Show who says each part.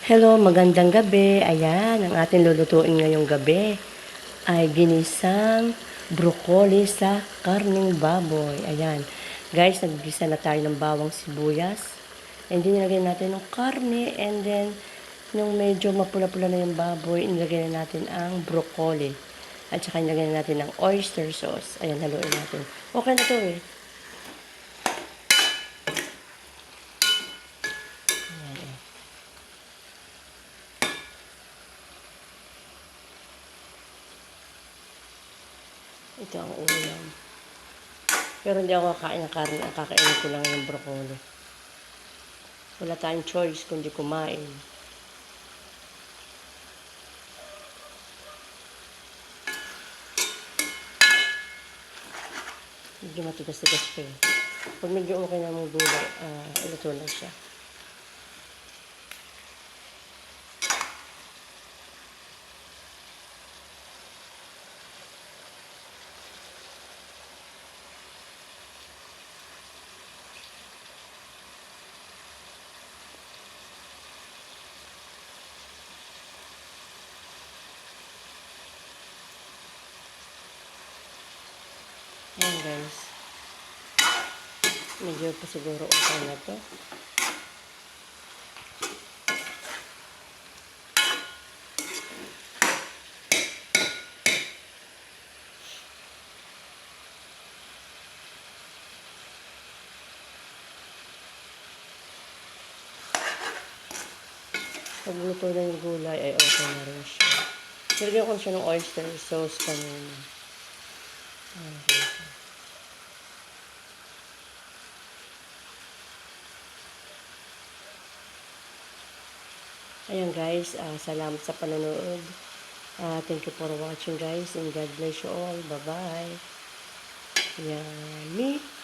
Speaker 1: Hello, magandang gabi. Ayan, ang ating lulutuin ngayong gabi ay ginisang broccoli sa karning baboy. Ayan. Guys, naggisa na tayo ng bawang sibuyas. And then, nilagay natin ng karne. And then, nung medyo mapula-pula na yung baboy, nilagay na natin ang broccoli. At saka nilagay na natin ng oyster sauce. Ayan, haluin natin. Okay na to eh. Ayan, eh. Ito ang ulam. Pero hindi ako kakain ng karne. Ang kakainin ko lang yung broccoli. Wala tayong choice kundi kumain. Medyo matigas-tigas pa eh. Pag medyo okay na mong gulay, ah, ito siya. Ayan guys. Medyo pa siguro okay na to. Pag luto na yung gulay, ay okay na rin siya. Nilagyan ko siya ng oyster sauce kanina. Ayan, guys. Ah, salamat sa panonood. Ah, thank you for watching guys and God bless you all. Bye-bye. Yummy.